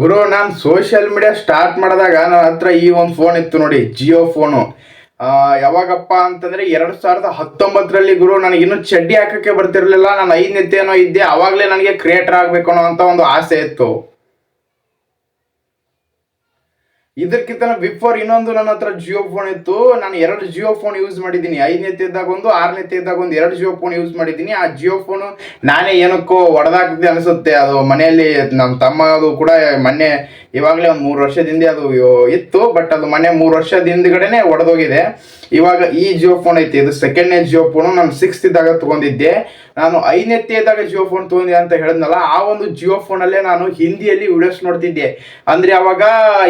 ಗುರು, ನಾನು social media start ಮಾಡಿದಾಗ ನನ್ನ ಹತ್ರ ಈ ಒಂದು ಫೋನ್ ಇತ್ತು ನೋಡಿ ಜಿಯೋ ಫೋನು ಯಾವಾಗಪ್ಪ ಅಂತಂದ್ರೆ ಎರಡು ಸಾವಿರದ ಹತ್ತೊಂಬತ್ತರಲ್ಲಿ ಗುರು, ನನಗೆ ಇನ್ನೂ ಚಡ್ಡಿ ಹಾಕಕ್ಕೆ ಬರ್ತಿರ್ಲಿಲ್ಲ. ನಾನು ಐದನೇತೇನೋ ಇದ್ದೆ. ಅವಾಗಲೇ ನನಗೆ ಕ್ರಿಯೇಟರ್ ಆಗಬೇಕು ಅನ್ನೋ ಅಂತ ಒಂದು ಆಸೆ ಇತ್ತು. ಇದಕ್ಕಿಂತ ಬಿಫೋರ್ ಇನ್ನೊಂದು ನನ್ನ ಹತ್ರ ಜಿಯೋ ಫೋನ್ ಇತ್ತು, ನಾನು ಎರಡು ಜಿಯೋ ಫೋನ್ ಯೂಸ್ ಮಾಡಿದ್ದೀನಿ. ಐದನೇ ಇದ್ದಾಗ ಒಂದು, ಆರನೇ ಇದ್ದಾಗ ಒಂದು, ಎರಡು ಜಿಯೋ ಫೋನ್ ಯೂಸ್ ಮಾಡಿದ್ದೀನಿ. ಆ ಜಿಯೋ ಫೋನು ನಾನೇ ಏನಕ್ಕೋ ಹೊಡೆದಾಕ್ದೆ ಅನಿಸುತ್ತೆ. ಅದು ಮನೆಯಲ್ಲಿ ನಮ್ಮ ತಮ್ಮ ಅದು ಕೂಡ ಮೊನ್ನೆ, ಇವಾಗಲೇ ಒಂದು ಮೂರು ವರ್ಷದಿಂದ ಅದು ಇತ್ತು ಬಟ್ ಅದು ಮನೆ ಮೂರು ವರ್ಷದ ಹಿಂದ್ಗಡೆನೆ ಒಡೆದೋಗಿದೆ. ಇವಾಗ ಈ ಜಿಯೋ ಫೋನ್ ಐತಿ. ಇದು ಸೆಕೆಂಡ್ನೇ ಜಿಯೋ ಫೋನು ನಾನು ಸಿಕ್ಸ್ತ್ ಇದ್ದಾಗ ತಗೊಂಡಿದ್ದೆ. ನಾನು ಐದನೇ ಇದ್ದಾಗ ಜಿಯೋ ಫೋನ್ ತಗೊಂಡೆ ಅಂತ ಹೇಳಿದ್ನಲ್ಲ, ಆ ಒಂದು ಜಿಯೋ ಫೋನಲ್ಲೇ ನಾನು ಹಿಂದಿಯಲ್ಲಿ ವಿಡಿಯೋಸ್ ನೋಡ್ತಿದ್ದೆ. ಅಂದ್ರೆ ಅವಾಗ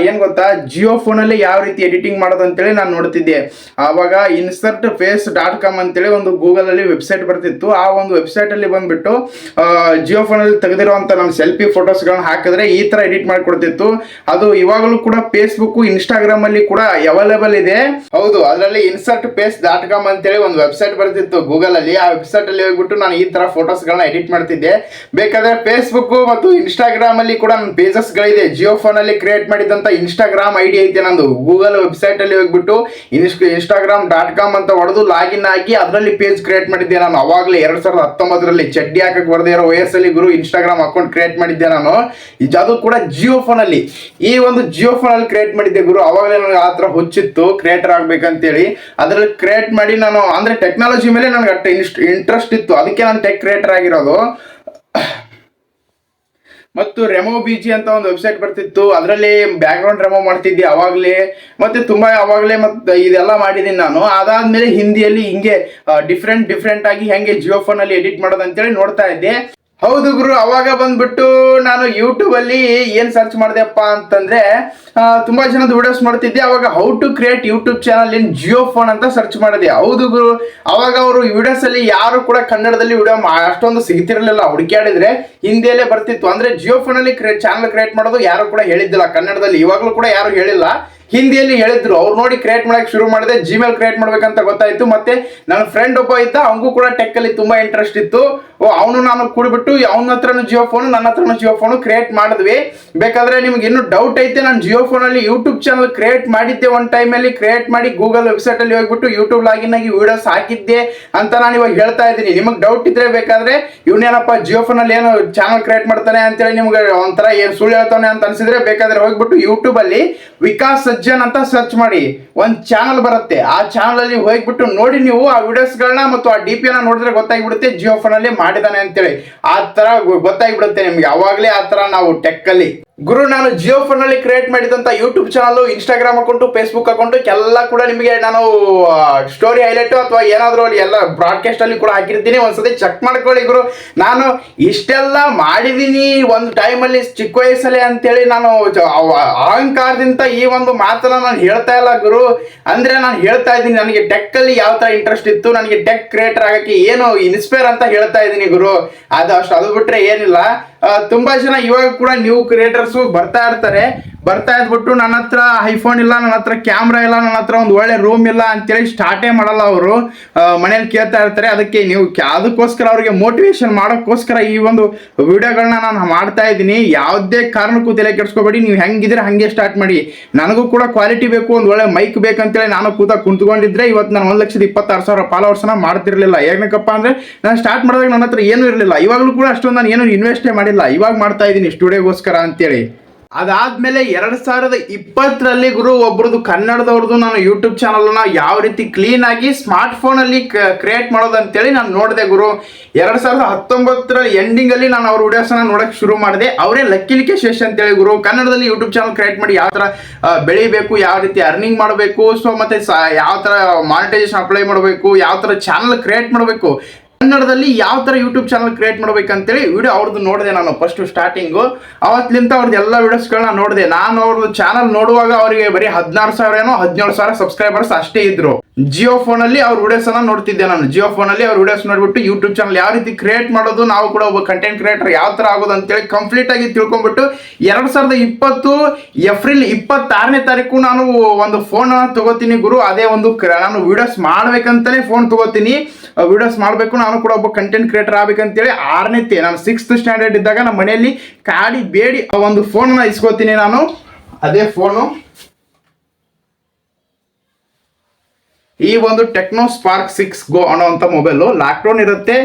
ಏನು ಗೊತ್ತಾ ಜಿಯೋ ಫೋನಲ್ಲಿ ಯಾವ ರೀತಿ ಎಡಿಟಿಂಗ್ ಮಾಡೋದು ಅಂತೇಳಿ ನಾನು ನೋಡ್ತಿದ್ದೆ. ಆವಾಗ ಇನ್ಸರ್ಟ್ ಫೇಸ್ ಡಾಟ್ ಕಾಮ್ ಅಂತೇಳಿ ಒಂದು ಗೂಗಲ್ ಅಲ್ಲಿ ವೆಬ್ಸೈಟ್ ಬರ್ತಿತ್ತು. ಆ ಒಂದು ವೆಬ್ಸೈಟ್ ಅಲ್ಲಿ ಬಂದ್ಬಿಟ್ಟು ಜಿಯೋ ಫೋನಲ್ಲಿ ತೆಗೆದಿರುವಂಥ ನಮ್ಮ ಸೆಲ್ಫಿ ಫೋಟೋಸ್ಗಳನ್ನ ಹಾಕಿದ್ರೆ ಈ ತರ ಎಡಿಟ್ ಮಾಡಿಕೊಡ್ತಿತ್ತು. ಅದು ಇವಾಗಲೂ ಕೂಡ ಫೇಸ್ಬುಕ್ ಇನ್ಸ್ಟಾಗ್ರಾಮ್ ಅಲ್ಲಿ ಕೂಡ ಅವೈಲೇಬಲ್ ಇದೆ. ಹೌದು, ಅದರಲ್ಲಿ ಇನ್ಸರ್ಟ್ ಫೇಸ್ ಡಾಟ್ ಕಾಮ್ ಅಂತೇಳಿ ಒಂದು ವೆಬ್ಸೈಟ್ ಬರ್ತಿತ್ತು ಗೂಗಲ್ ಅಲ್ಲಿ. ಆ ವೆಬ್ಸೈಟ್ ಅಲ್ಲಿ ಹೋಗ್ಬಿಟ್ಟು ನಾನು ಈ ತರ ಫೋಟೋಸ್ ಗಳನ್ನ ಎಡಿಟ್ ಮಾಡ್ತಿದ್ದೆ. ಬೇಕಾದ್ರೆ ಫೇಸ್ಬುಕ್ ಮತ್ತು ಇನ್ಸ್ಟಾಗ್ರಾಮ್ ಅಲ್ಲಿ ಕೂಡ ನನ್ನ ಪೇಜಸ್ ಗಳಿದೆ ಜಿಯೋ ಫೋನ್ ಅಲ್ಲಿ ಕ್ರಿಯೇಟ್ ಮಾಡಿದಂತ ಇನ್ಸ್ಟಾಗ್ರಾಮ್ ಐಡಿ ಐತೆ ನಂದು. ಗೂಗಲ್ ವೆಬ್ಸೈಟ್ ಅಲ್ಲಿ ಹೋಗ್ಬಿಟ್ಟು ಇನ್ಸ್ಟಾಗ್ರಾಮ್ ಡಾಟ್ ಕಾಮ್ ಅಂತ ಹೊಡೆದು ಲಾಗಿನ್ ಆಗಿ ಅದರಲ್ಲಿ ಪೇಜ್ ಕ್ರಿಯೇಟ್ ಮಾಡಿದ್ದೆ ನಾನು. ಅವಾಗಲೇ ಎರಡ್ ಸಾವಿರದ ಹತ್ತೊಂಬತ್ತರಲ್ಲಿ ಚಡ್ಡಿ ಹಾಕಕ್ ಬರ್ದೇ ಇರೋ ವಯಸ್ಸಲ್ಲಿ ಗುರು ಇನ್ಸ್ಟಾಗ್ರಾಮ್ ಅಕೌಂಟ್ ಕ್ರಿಯೇಟ್ ಮಾಡಿದ್ದೆ ನಾನು. ಅದು ಕೂಡ ಜಿಯೋ ಫೋನ್ ಅಲ್ಲಿ. ಈ ಒಂದು ಜಿಯೋ ಫೋನ್ ಅಲ್ಲಿ ಕ್ರಿಯೇಟ್ ಮಾಡಿದ್ದೆ ಗುರು. ಅವಾಗಲೇ ನನಗೆ ಆ ಥರ ಹುಚ್ಚಿತ್ತು. ಕ್ರಿಯೇಟರ್ ಆಗ್ಬೇಕಂತೇಳಿ. ಅದರಲ್ಲಿ ಕ್ರಿಯೇಟ್ ಮಾಡಿ ನಾನು, ಅಂದ್ರೆ ಟೆಕ್ನಾಲಜಿ ಮೇಲೆ ನನಗೆ ಅಷ್ಟು ಇಂಟ್ರೆಸ್ಟ್ ಇತ್ತು. ಅದಕ್ಕೆ ನಾನು ಟೆಕ್ ಕ್ರಿಯೇಟರ್ ಆಗಿರೋದು. ಮತ್ತು ರೆಮೋ ಬಿ ಜಿ ಅಂತ ಒಂದು ವೆಬ್ಸೈಟ್ ಬರ್ತಿತ್ತು. ಅದರಲ್ಲಿ ಬ್ಯಾಕ್ಗ್ರೌಂಡ್ ರೆಮೋ ಮಾಡ್ತಿದ್ದೆ ಅವಾಗಲೇ. ಮತ್ತೆ ತುಂಬಾ ಅವಾಗಲೇ ಮತ್ತೆ ಇದೆಲ್ಲ ಮಾಡಿದ್ದೀನಿ ನಾನು. ಅದಾದ್ಮೇಲೆ ಹಿಂದಿಯಲ್ಲಿ ಹಿಂಗೆ ಡಿಫ್ರೆಂಟ್ ಡಿಫ್ರೆಂಟ್ ಆಗಿ ಹೆಂಗೆ ಜಿಯೋ ಫೋನಲ್ಲಿ ಎಡಿಟ್ ಮಾಡೋದು ಅಂತೇಳಿ ನೋಡ್ತಾ ಇದ್ದೆ. ಹೌದು ಗುರು, ಅವಾಗ ಬಂದ್ಬಿಟ್ಟು ನಾನು ಯೂಟ್ಯೂಬ್ ಅಲ್ಲಿ ಏನ್ ಸರ್ಚ್ ಮಾಡಿದೆಪ್ಪ ಅಂತಂದ್ರೆ ತುಂಬಾ ಜನದ ವಿಡಿಯೋಸ್ ಮಾಡ್ತಿದ್ದೆ ಅವಾಗ how to create YouTube channel in Jio phone ಅಂತ ಸರ್ಚ್ ಮಾಡಿದೆ. ಹೌದು ಗುರು, ಅವಾಗ ಅವರು ವಿಡಿಯೋಸ್ ಅಲ್ಲಿ ಯಾರು ಕೂಡ ಕನ್ನಡದಲ್ಲಿ ವಿಡಿಯೋ ಅಷ್ಟೊಂದು ಸಿಗ್ತಿರಲಿಲ್ಲ ಹುಡುಕಾಡಿದ್ರೆ ಹಿಂದಿಯಲ್ಲೇ ಬರ್ತಿತ್ತು. ಅಂದ್ರೆ ಜಿಯೋ ಫೋನ್ ಅಲ್ಲಿ ಚಾನಲ್ ಕ್ರಿಯೇಟ್ ಮಾಡೋದು ಯಾರು ಕೂಡ ಹೇಳಿದ್ದಿಲ್ಲ. ಕನ್ನಡದಲ್ಲಿ ಇವಾಗಲೂ ಕೂಡ ಯಾರು ಹೇಳಿಲ್ಲ. ಹಿಂದಿಯಲ್ಲಿ ಹೇಳಿದ್ರು. ಅವ್ರು ನೋಡಿ ಕ್ರಿಯೇಟ್ ಮಾಡಕ್ ಶುರು ಮಾಡಿದೆ ಜಿಮೇಲ್ ಕ್ರಿಯೇಟ್ ಮಾಡ್ಬೇಕಂತ ಗೊತ್ತಾಯ್ತು. ಮತ್ತೆ ನನ್ನ ಫ್ರೆಂಡ್ ಒಬ್ಬ ಇದ್ದ, ಅವನಿಗೂ ಕೂಡ ಟೆಕ್ ಅಲ್ಲಿ ತುಂಬಾ ಇಂಟ್ರೆಸ್ಟ್ ಇತ್ತು. ಅವನು ನಾನು ಕೂಡ್ಬಿಟ್ಟು ಅವನ ಹತ್ರನು ಜಿಯೋ ಫೋನ್ ನನ್ನ ಹತ್ರನು ಜಿಯೋ ಫೋನ್ ಕ್ರಿಯೇಟ್ ಮಾಡಿದ್ವಿ. ಬೇಕಾದ್ರೆ ನಿಮ್ಗೆ ಇನ್ನೂ ಡೌಟ್ ಐತೆ, ನಾನು ಜಿಯೋ ಫೋನ್ ಅಲ್ಲಿ ಯೂಟ್ಯೂಬ್ ಚಾನಲ್ ಕ್ರಿಯೇಟ್ ಮಾಡಿದ್ದೆ ಒನ್ ಟೈಮ್ ಅಲ್ಲಿ ಕ್ರಿಯೇಟ್ ಮಾಡಿ ಗೂಗಲ್ ವೆಬ್ಸೈಟ್ ಅಲ್ಲಿ ಹೋಗ್ಬಿಟ್ಟು ಯೂಟ್ಯೂಬ್ ಲಾಗಿನ್ ಆಗಿ ವಿಡಿಯೋಸ್ ಹಾಕಿದ್ದೆ ಅಂತ ನಾನು ಇವಾಗ ಹೇಳ್ತಾ ಇದ್ದೀನಿ. ನಿಮಗೆ ಡೌಟ್ ಇದ್ರೆ ಬೇಕಾದ್ರೆ ಇವನೇನಪ್ಪ ಜಿಯೋ ಫೋನ್ ಅಲ್ಲಿ ಏನು ಚಾನಲ್ ಕ್ರಿಯೇಟ್ ಮಾಡ್ತಾನೆ ಅಂತೇಳಿ ನಿಮ್ಗೆ ಒಂಥರ ಏನು ಸುಳ್ಳು ಹೇಳ್ತಾನೆ ಅಂತ ಅನ್ಸಿದ್ರೆ ಬೇಕಾದ್ರೆ ಹೋಗ್ಬಿಟ್ಟು ಯೂಟ್ಯೂಬ್ ಅಲ್ಲಿ ವಿಕಾಸ್ ಸಜ್ಜನ್ ಅಂತ ಸರ್ಚ್ ಮಾಡಿ ಒಂದು ಚಾನಲ್ ಬರುತ್ತೆ. ಆ ಚಾನಲ್ ಅಲ್ಲಿ ಹೋಗ್ಬಿಟ್ಟು ನೋಡಿ ನೀವು ಆ ವಿಡಿಯೋಸ್ಗಳನ್ನ ಮತ್ತು ಆ ಡಿ ಪಿ ನೋಡಿದ್ರೆ ಗೊತ್ತಾಗಿಬಿಡುತ್ತೆ. ಜಿಯೋ ಫೋನ್ ಅಲ್ಲಿ ಮಾಡಿದಾನೆ ಅಂತೇಳಿ. ಆ ತರ ಗೊತ್ತಾಗಿಬಿಡುತ್ತೆ ಗೊತ್ತಾಗ್ಬಿಡುತ್ತೆ ನಿಮ್ಗೆ. ಅವಾಗಲೇ ಆ ತರ ನಾವು ಟೆಕ್ ಅಲ್ಲಿ ಗುರು, ನಾನು ಜಿಯೋ ಫೋನ್ ಅಲ್ಲಿ ಕ್ರಿಯೇಟ್ ಮಾಡಿದಂತ YouTube channel Instagram account Facebook account ಎಲ್ಲ ಕೂಡ ನಿಮಗೆ ನಾನು ಸ್ಟೋರಿ ಹೈಲೈಟ್ ಅಥವಾ ಏನಾದರೂ ಅಲ್ಲಿ ಎಲ್ಲ ಬ್ರಾಡ್ಕಾಸ್ಟ್ ಅಲ್ಲಿ ಕೂಡ ಹಾಕಿರ್ತೀನಿ. ಒಂದ್ಸತಿ ಚೆಕ್ ಮಾಡ್ಕೊಳ್ಳಿ ಗುರು. ನಾನು ಇಷ್ಟೆಲ್ಲ ಮಾಡಿದೀನಿ ಒಂದು ಟೈಮಲ್ಲಿ ಚಿಕ್ಕ ವಯಸ್ಸಲ್ಲಿ ಅಂತೇಳಿ ನಾನು ಅಹಂಕಾರದಿಂದ ಈ ಒಂದು ಮಾತನ್ನ ನಾನು ಹೇಳ್ತಾ ಇಲ್ಲ ಗುರು. ಅಂದ್ರೆ ನಾನು ಹೇಳ್ತಾ ಇದ್ದೀನಿ, ನನಗೆ ಟೆಕ್ ಅಲ್ಲಿ ಯಾವ ತರ ಇಂಟ್ರೆಸ್ಟ್ ಇತ್ತು, ನನಗೆ ಟೆಕ್ ಕ್ರಿಯೇಟರ್ ಆಗಕ್ಕೆ ಏನು ಇನ್ಸ್ಪೈರ್ ಅಂತ ಹೇಳ್ತಾ ಇದ್ದೀನಿ ಗುರು. ಅದು ಅಷ್ಟು ಅದು ಬಿಟ್ರೆ ಏನಿಲ್ಲ. ತುಂಬಾ ಜನ ಇವಾಗ ಕೂಡ ನ್ಯೂ ಕ್ರಿಯೇಟರ್ಸ್ ಬರ್ತಾ ಇರ್ತಾರೆ. ಬರ್ತಾ ಇದ್ಬಿಟ್ಟು ನನ್ನ ಹತ್ರ ಐಫೋನ್ ಇಲ್ಲ, ನನ್ನ ಹತ್ರ ಕ್ಯಾಮ್ರಾ ಇಲ್ಲ, ನನ್ನ ಹತ್ರ ಒಂದು ಒಳ್ಳೆ ರೂಮ್ ಇಲ್ಲ ಅಂತೇಳಿ ಸ್ಟಾರ್ಟೇ ಮಾಡಲ್ಲ ಅವರು. ಮನೇಲಿ ಕೇಳ್ತಾ ಇರ್ತಾರೆ. ಅದಕ್ಕೆ ನೀವು ಅದಕ್ಕೋಸ್ಕರ ಅವ್ರಿಗೆ ಮೋಟಿವೇಶನ್ ಮಾಡೋಕ್ಕೋಸ್ಕರ ಈ ಒಂದು ವಿಡಿಯೋಗಳನ್ನ ನಾನು ಮಾಡ್ತಾ ಇದ್ದೀನಿ. ಯಾವುದೇ ಕಾರಣಕ್ಕೂ ತಲೆ ಕೆಡಿಸ್ಕೋಬೇಡಿ. ನೀವು ಹೆಂಗಿದ್ರೆ ಹಂಗೆ ಸ್ಟಾರ್ಟ್ ಮಾಡಿ. ನನಗೂ ಕೂಡ ಕ್ವಾಲಿಟಿ ಬೇಕು, ಒಂದು ಒಳ್ಳೆ ಮೈಕ್ ಬೇಕಂತೇಳಿ ನಾನು ಕೂತ ಕುಂತ್ಕೊಂಡಿದ್ರೆ ಇವತ್ತು ನಾನು ಒಂದು ಲಕ್ಷದ ಇಪ್ಪತ್ತಾರು ಸಾವಿರ ಫಾಲೋವರ್ಸ್ನ ಮಾಡ್ತಿರ್ಲಿಲ್ಲ. ಏನಕ್ಕಪ್ಪ ಅಂದ್ರೆ ನಾನು ಸ್ಟಾರ್ಟ್ ಮಾಡಿದಾಗ ನನ್ನ ಹತ್ರ ಏನೂ ಇರಲಿಲ್ಲ. ಇವಾಗಲೂ ಕೂಡ ಅಷ್ಟೊಂದು ನಾನು ಏನು ಇನ್ವೆಸ್ಟೇ ಮಾಡಿಲ್ಲ. ಇವಾಗ ಮಾಡ್ತಾ ಇದ್ದೀನಿ ಸ್ಟುಡಿಯೋಗೋಸ್ಕರ ಅಂತೇಳಿ. ಅದಾದ್ಮೇಲೆ ಎರಡ್ ಸಾವಿರದ ಇಪ್ಪತ್ತರಲ್ಲಿ ಗುರು ಒಬ್ರದ್ದು ಕನ್ನಡದವ್ರದ್ದು ನಾನು ಯೂಟ್ಯೂಬ್ ಚಾನಲ್ನ ಯಾವ ರೀತಿ ಕ್ಲೀನ್ ಆಗಿ ಸ್ಮಾರ್ಟ್ ಫೋನ್ ಅಲ್ಲಿ ಕ್ರಿಯೇಟ್ ಮಾಡೋದು ಅಂತೇಳಿ ನಾನು ನೋಡಿದೆ ಗುರು. ಎರಡ್ ಸಾವಿರದ ಹತ್ತೊಂಬತ್ತರ ಎಂಡಿಂಗ್ ಅಲ್ಲಿ ನಾನು ಅವ್ರ ವಿಡಿಯೋಸ್ ನೋಡಕ್ ಶುರು ಮಾಡಿದೆ. ಅವರೇ ಲಕ್ಕಿಲಿಕೆ ಶೇಷ್ ಅಂತೇಳಿ ಗುರು. ಕನ್ನಡದಲ್ಲಿ ಯೂಟ್ಯೂಬ್ ಚಾನಲ್ ಕ್ರಿಯೇಟ್ ಮಾಡಿ ಯಾವ ತರ ಬೆಳಿಬೇಕು, ಯಾವ ರೀತಿ ಅರ್ನಿಂಗ್ ಮಾಡಬೇಕು ಸೊ ಮತ್ತೆ ಯಾವ ತರ ಮಾನಿಟೈಸೇಷನ್ ಅಪ್ಲೈ ಮಾಡಬೇಕು, ಯಾವ ತರ ಚಾನಲ್ ಕ್ರಿಯೇಟ್ ಮಾಡಬೇಕು ಕನ್ನಡದಲ್ಲಿ ಯಾವ ಥರ ಯೂಟ್ಯೂಬ್ ಚಾನಲ್ ಕ್ರಿಯೇಟ್ ಮಾಡ್ಬೇಕಂತೇಳಿ ವಿಡಿಯೋ ಅವ್ರದ್ದು ನೋಡಿದೆ ನಾನು ಫಸ್ಟ್ ಸ್ಟಾರ್ಟಿಂಗು ಅವತ್ತಿಂದ ಅವ್ರದ್ದು ಎಲ್ಲ ವಿಡಿಯೋಸ್ಗಳನ್ನ ನೋಡಿದೆ. ನಾನು ಅವ್ರದ್ದು ಚಾನಲ್ ನೋಡುವಾಗ ಅವರಿಗೆ ಬರೀ ಹದಿನಾರು ಸಾವಿರ ಏನೋ ಹದಿನೇಳು ಸಾವಿರ ಸಬ್ಸ್ಕ್ರೈಬರ್ಸ್ ಅಷ್ಟೇ ಇದ್ರು. ಜಿಯೋ ಫೋನಲ್ಲಿ ಅವ್ರ ವಿಡಿಯೋಸ್ ಅನ್ನ ನೋಡ್ತಿದ್ದೆ ನಾನು. ಜಿಯೋ ಫೋನಲ್ಲಿ ಅವ್ರ ವಿಡಿಯೋಸ್ ನೋಡ್ಬಿಟ್ಟು ಯೂಟ್ಯೂಬ್ ಚಾನಲ್ ಯಾವ ರೀತಿ ಕ್ರಿಯೇಟ್ ಮಾಡೋದು, ನಾವು ಕೂಡ ಒಬ್ಬ ಕಂಟೆಂಟ್ ಕ್ರಿಯೇಟರ್ ಯಾವ ತರ ಆಗೋದು ಅಂತೇಳಿ ಕಂಪ್ಲೀಟ್ ಆಗಿ ತಿಳ್ಕೊಂಡ್ಬಿಟ್ಟು ಎರಡ್ ಸಾವಿರದ ಇಪ್ಪತ್ತು ಏಪ್ರಿಲ್ ಇಪ್ಪತ್ತಾರನೇ ತಾರೀಕು ನಾನು ಒಂದು ಫೋನ್ ತಗೋತೀನಿ ಗುರು. ಅದೇ ಒಂದು ನಾನು ವಿಡಿಯೋಸ್ ಮಾಡ್ಬೇಕಂತಾನೆ ಫೋನ್ ತಗೋತೀನಿ. ವಿಡಿಯೋಸ್ ಮಾಡಬೇಕು, ನಾನು ಕೂಡ ಒಬ್ಬ ಕಂಟೆಂಟ್ ಕ್ರಿಯೇಟರ್ ಆಗ್ಬೇಕಂತೇಳಿ ಆರನೇತೆ ನಾನು ಸಿಕ್ಸ್ತ್ ಸ್ಟ್ಯಾಂಡರ್ಡ್ ಇದ್ದಾಗ ನಮ್ಮ ಮನೆಯಲ್ಲಿ ಕಾಡಿ ಬೇಡಿ ಒಂದು ಫೋನ್ ಇಸ್ಕೋತೀನಿ ನಾನು. ಅದೇ ಫೋನು ಈ ಒಂದು ಟೆಕ್ನೋ ಸ್ಪಾರ್ಕ್ ಸಿಕ್ಸ್ ಗೋ ಅನ್ನೋವಂಥ ಮೊಬೈಲು ಲಾಕ್ಡೌನ್ ಇರುತ್ತೆ.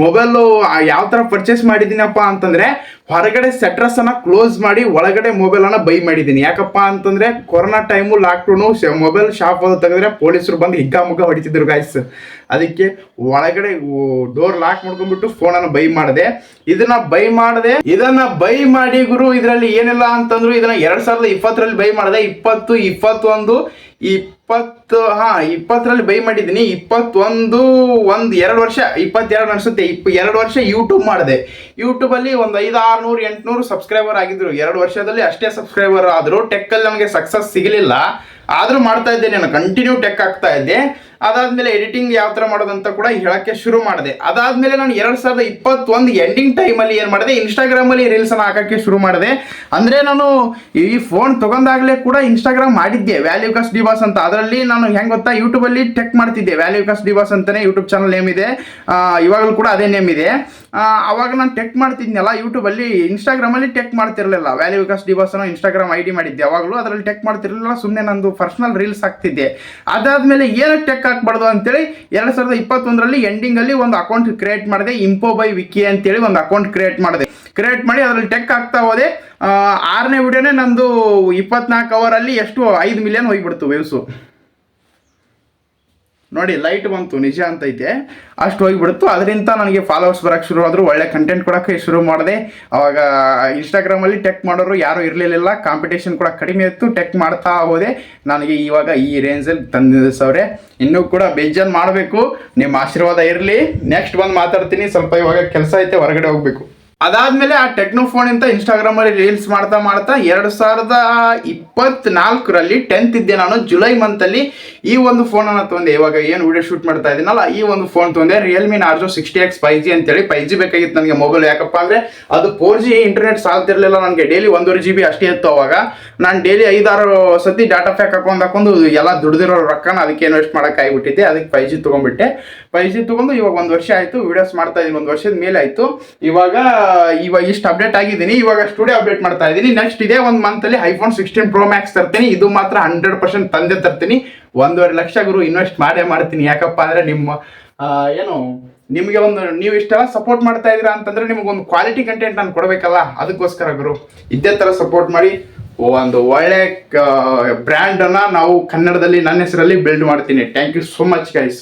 ಮೊಬೈಲು ಯಾವ ಥರ ಪರ್ಚೇಸ್ ಮಾಡಿದ್ದೀನಪ್ಪ ಅಂತಂದ್ರೆ ಹೊರಗಡೆ ಸೆಟ್ರಸನ್ನು ಅನ್ನ ಕ್ಲೋಸ್ ಮಾಡಿ ಒಳಗಡೆ ಮೊಬೈಲ್ ಅನ್ನ ಬೈ ಮಾಡಿದ್ದೀನಿ. ಯಾಕಪ್ಪ ಅಂತಂದ್ರೆ corona time lockdown mobile shop ಅದು ತೆಗೆದ್ರೆ ಪೊಲೀಸರು ಬಂದು ಹಿಗ್ಗಾಮುಗ್ಗ ಹೊಡಿತಿದ್ರು ಗಾಯ್ಸ್ ಅದಕ್ಕೆ ಒಳಗಡೆ ಡೋರ್ ಲಾಕ್ ಮಾಡ್ಕೊಂಡ್ಬಿಟ್ಟು ಫೋನನ್ನು ಬೈ ಮಾಡಿದೆ. ಇದನ್ನ ಬೈ ಮಾಡಿದೆ. ಇದನ್ನ ಬೈ ಮಾಡಿ ಗುರು, ಇದರಲ್ಲಿ ಏನಿಲ್ಲ ಅಂತಂದ್ರು ಇದನ್ನ ಎರಡ್ ಸಾವಿರದ ಇಪ್ಪತ್ತರಲ್ಲಿ ಬೈ ಮಾಡಿದೆ. ಇಪ್ಪತ್ತು, ಇಪ್ಪತ್ತೊಂದು ಇಪ್ಪತ್ತು, ಹಾ, ಇಪ್ಪತ್ತರಲ್ಲಿ ಬೈ ಮಾಡಿದ್ದೀನಿ. ಇಪ್ಪತ್ತೊಂದು, ಒಂದು ಎರಡು ವರ್ಷ, ಇಪ್ಪತ್ತೆರಡು ಅನಿಸುತ್ತೆ ಇಪ್ಪ, ಎರಡು ವರ್ಷ ಯೂಟ್ಯೂಬ್ ಮಾಡಿದೆ. ಯೂಟ್ಯೂಬಲ್ಲಿ ಒಂದು ಐದು ಆರುನೂರು ಎಂಟುನೂರು ಸಬ್ಸ್ಕ್ರೈಬರ್ ಆಗಿದ್ರು. ಎರಡು ವರ್ಷದಲ್ಲಿ ಅಷ್ಟೇ ಸಬ್ಸ್ಕ್ರೈಬರ್ ಆದರೂ. ಟೆಕ್ಕಲ್ಲಿ ನಮಗೆ ಸಕ್ಸಸ್ ಸಿಗಲಿಲ್ಲ. ಆದರೂ ಮಾಡ್ತಾ ಇದ್ದೆ ನಾನು. ಕಂಟಿನ್ಯೂ ಟೆಕ್ ಆಗ್ತಾ ಇದ್ದೆ. ಅದಾದ್ಮೇಲೆ ಎಡಿಟಿಂಗ್ ಯಾವ ಥರ ಮಾಡೋದಂತ ಕೂಡ ಹೇಳೋಕ್ಕೆ ಶುರು ಮಾಡಿದೆ. ಅದಾದ್ಮೇಲೆ ನಾನು ಎರಡು ಸಾವಿರದ ಇಪ್ಪತ್ತೊಂದು ಎಂಡಿಂಗ್ ಟೈಮಲ್ಲಿ ಏನು ಮಾಡಿದೆ ಇನ್ಸ್ಟಾಗ್ರಾಮಲ್ಲಿ ರೀಲ್ಸನ್ನು ಹಾಕೋಕ್ಕೆ ಶುರು ಮಾಡಿದೆ. ಅಂದರೆ ನಾನು ಈ ಫೋನ್ ತಗೊಂಡಾಗಲೇ ಕೂಡ ಇನ್ಸ್ಟಾಗ್ರಾಮ್ ಮಾಡಿದ್ದೆ ವ್ಯಾಲ್ಯೂ ಕಾಸ್ಟ್ ಡಿವಾಸ್ ಅಂತ. ಅದರಲ್ಲಿ ನಾನು ಹೆಂಗೆ ಗೊತ್ತಾ ಯೂಟ್ಯೂಬಲ್ಲಿ ಟೆಕ್ ಮಾಡ್ತಿದ್ದೆ ವ್ಯಾಲ್ಯೂ ಕಾಸ್ಟ್ ಡಿವಾಸ್ ಅಂತಲೇ ಯೂಟ್ಯೂಬ್ ಚಾನಲ್ ನೇಮ್ ಇದೆ. ಇವಾಗಲೂ ಕೂಡ ಅದೇ ನೇಮ್ ಇದೆ. ಅವಾಗ ನಾನು ಟೆಕ್ ಮಾಡ್ತಿದ್ನಲ್ಲ ಯೂಟ್ಯೂಬಲ್ಲಿ ಇನ್ಸ್ಟಾಗ್ರಾಮಲ್ಲಿ ಟೆಕ್ ಮಾಡ್ತಿರಲಿಲ್ಲ. ವ್ಯಾಲ್ಯೂ ವಿಕಾಸ್ ಡಿವಾಸ್ ಅನ್ನೋ ಇನ್ಸ್ಟಾಗ್ರಾಮ್ ಐ ಡಿ ಮಾಡಿದ್ದೆ. ಯಾವಾಗಲೂ ಅದರಲ್ಲಿ ಟೆಕ್ ಮಾಡ್ತಿರಲಿಲ್ಲ ಸುಮ್ಮನೆ ನಂದು ಪರ್ಸನಲ್ ರೀಲ್ಸ್ ಹಾಕ್ತಿದ್ದೆ. ಅದಾದ್ಮೇಲೆ ಏನಕ್ಕೆ ಟೆಕ್ ಹಾಕ್ಬಾರ್ದು ಅಂತೇಳಿ ಎರಡು ಸಾವಿರದ ಇಪ್ಪತ್ತೊಂದರಲ್ಲಿ ಎಂಡಿಂಗಲ್ಲಿ ಒಂದು ಅಕೌಂಟ್ ಕ್ರಿಯೇಟ್ ಮಾಡಿದೆ ಇಂಪೋ ಬೈ ವಿಕಿ ಅಂತೇಳಿ ಒಂದು ಅಕೌಂಟ್ ಕ್ರಿಯೇಟ್ ಮಾಡಿದೆ. ಕ್ರಿಯೇಟ್ ಮಾಡಿ ಅದರಲ್ಲಿ ಟೆಕ್ ಆಗ್ತಾ ಹೋದೆ. ಆರನೇ ವಿಡಿಯೋನೇ ನಂದು ಇಪ್ಪತ್ನಾಲ್ಕು ಅವರಲ್ಲಿ ಎಷ್ಟು ಐದು ಮಿಲಿಯನ್ ಹೋಗಿಬಿಡ್ತು ವ್ಯೂಸು ನೋಡಿ ಲೈಟ್ ಬಂತು, ನಿಜ ಅಂತೈತೆ. ಅಷ್ಟು ಹೋಗಿಬಿಡ್ತು. ಅದರಿಂದ ನನಗೆ ಫಾಲೋವರ್ಸ್ ಬರೋಕ್ಕೆ ಶುರು ಆದರು, ಒಳ್ಳೆ ಕಂಟೆಂಟ್ ಕೊಡೋಕ್ಕೆ ಶುರು ಮಾಡಿದೆ. ಅವಾಗ ಇನ್ಸ್ಟಾಗ್ರಾಮಲ್ಲಿ ಟೆಕ್ ಮಾಡೋರು ಯಾರೂ ಇರಲಿಲ್ಲ ಕಾಂಪಿಟೇಷನ್ ಕೂಡ ಕಡಿಮೆ ಇತ್ತು. ಟೆಕ್ ಮಾಡ್ತಾ ಹೋದೆ. ನನಗೆ ಇವಾಗ ಈ ರೇಂಜಲ್ಲಿ ತಂದಿಸವ್ರೆ ಇನ್ನೂ ಕೂಡ ಬೇಜಾನ್ ಮಾಡಬೇಕು. ನಿಮ್ಮ ಆಶೀರ್ವಾದ ಇರಲಿ. ನೆಕ್ಸ್ಟ್ ಬಂದು ಮಾತಾಡ್ತೀನಿ. ಸ್ವಲ್ಪ ಇವಾಗ ಕೆಲಸ ಐತೆ, ಹೊರಗಡೆ ಹೋಗಬೇಕು. ಅದಾದ್ಮೇಲೆ ಆ ಟೆಕ್ನೋ ಫೋನ್ ಅಂತ ಇನ್ಸ್ಟಾಗ್ರಾಮ್ ಅಲ್ಲಿ ರೀಲ್ಸ್ ಮಾಡ್ತಾ ಮಾಡ್ತಾ ಎರಡು ಸಾವಿರದ ಇಪ್ಪತ್ನಾಲ್ಕರಲ್ಲಿ ಟೆಂತ್ ಇದ್ದೆ ನಾನು ಜುಲೈ ಮಂತ್ ಅಲ್ಲಿ ಈ ಒಂದು ಫೋನ್ ಅನ್ನ ತೊಂದೆ ಇವಾಗ ಏನು ವಿಡಿಯೋ ಶೂಟ್ ಮಾಡ್ತಾ ಇದ್ದೀನಲ್ಲ ಈ ಒಂದು phone ತೊಂದೆ Realme Narzo sixty X five G ಅಂತೇಳಿ ಫೈವ್ ಜಿ ಬೇಕಾಗಿತ್ತು ನನಗೆ ಮೊಬೈಲ್ ಯಾಕಪ್ಪ ಅಂದ್ರೆ ಅದು ಫೋರ್ ಜಿ ಇಂಟರ್ನೆಟ್ ಸಾಲ್ತಿರ್ಲಿಲ್ಲ ನನಗೆ. ಡೈಲಿ ಒಂದೂವರೆ ಜಿ ಬಿ ಅಷ್ಟೇ ಇತ್ತು ಅವಾಗ. ನಾನು ಡೈಲಿ ಐದಾರು ಸತಿ ಡಾಟಾ ಪ್ಯಾಕ್ ಹಾಕೊಂಡು ಹಾಕೊಂಡು ಎಲ್ಲ ದುಡ್ದಿರೋ ರೊಕ್ಕನ ಅದಕ್ಕೆ ಇನ್ವೆಸ್ಟ್ ಮಾಡಕ್ಕೆ ಆಗಿಬಿಟ್ಟಿದ್ದೆ. ಅದಕ್ಕೆ ಫೈವ್ ಜಿ ತೊಗೊಂಡ್ಬಿಟ್ಟೆ. ಫೈವ್ ಜಿ ತಗೊಂಡು ಇವಾಗ ಒಂದು ವರ್ಷ ಆಯಿತು. ವಿಡಿಯೋಸ್ ಮಾಡ್ತಾ ಇದ್ದೀನಿ ಒಂದು ವರ್ಷದ ಮೇಲೆ ಆಯಿತು. ಇವಾಗ ಇವಾಗ ಇಷ್ಟು ಅಪ್ಡೇಟ್ ಆಗಿದ್ದೀನಿ. ಇವಾಗ ಸ್ಟುಡಿಯೋ ಅಪ್ಡೇಟ್ ಮಾಡ್ತಾ ಇದ್ದೀನಿ. ನೆಕ್ಸ್ಟ್ ಇದೇ ಒಂದು ಮಂತಲ್ಲಿ ಐಫೋನ್ ಸಿಕ್ಸ್ಟೀನ್ ಪ್ರೋ ಮ್ಯಾಕ್ಸ್ ತರ್ತೀನಿ. ಇದು ಮಾತ್ರ ಹಂಡ್ರೆಡ್ ಪರ್ಸೆಂಟ್ ತಂದೆ ತರ್ತೀನಿ. ಒಂದೂವರೆ ಲಕ್ಷ ಗುರು ಇನ್ವೆಸ್ಟ್ ಮಾಡೇ ಮಾಡ್ತೀನಿ. ಯಾಕಪ್ಪ ಅಂದರೆ ನಿಮ್ಮ ಏನು, ನಿಮಗೆ ಒಂದು, ನೀವು ಇಷ್ಟೆಲ್ಲ ಸಪೋರ್ಟ್ ಮಾಡ್ತಾ ಇದ್ದೀರಾ ಅಂತಂದ್ರೆ ನಿಮ್ಗೆ ಒಂದು ಕ್ವಾಲಿಟಿ ಕಂಟೆಂಟ್ ನಾನು ಕೊಡಬೇಕಲ್ಲ? ಅದಕ್ಕೋಸ್ಕರ ಗುರು, ಇದೇ ಥರ ಸಪೋರ್ಟ್ ಮಾಡಿ ಒಂದು ಒಳ್ಳೆ ಬ್ರ್ಯಾಂಡನ್ನು ನಾವು ಕನ್ನಡದಲ್ಲಿ, ನನ್ನ ಹೆಸರಲ್ಲಿ ಬಿಲ್ಡ್ ಮಾಡ್ತೀನಿ. Thank you so much guys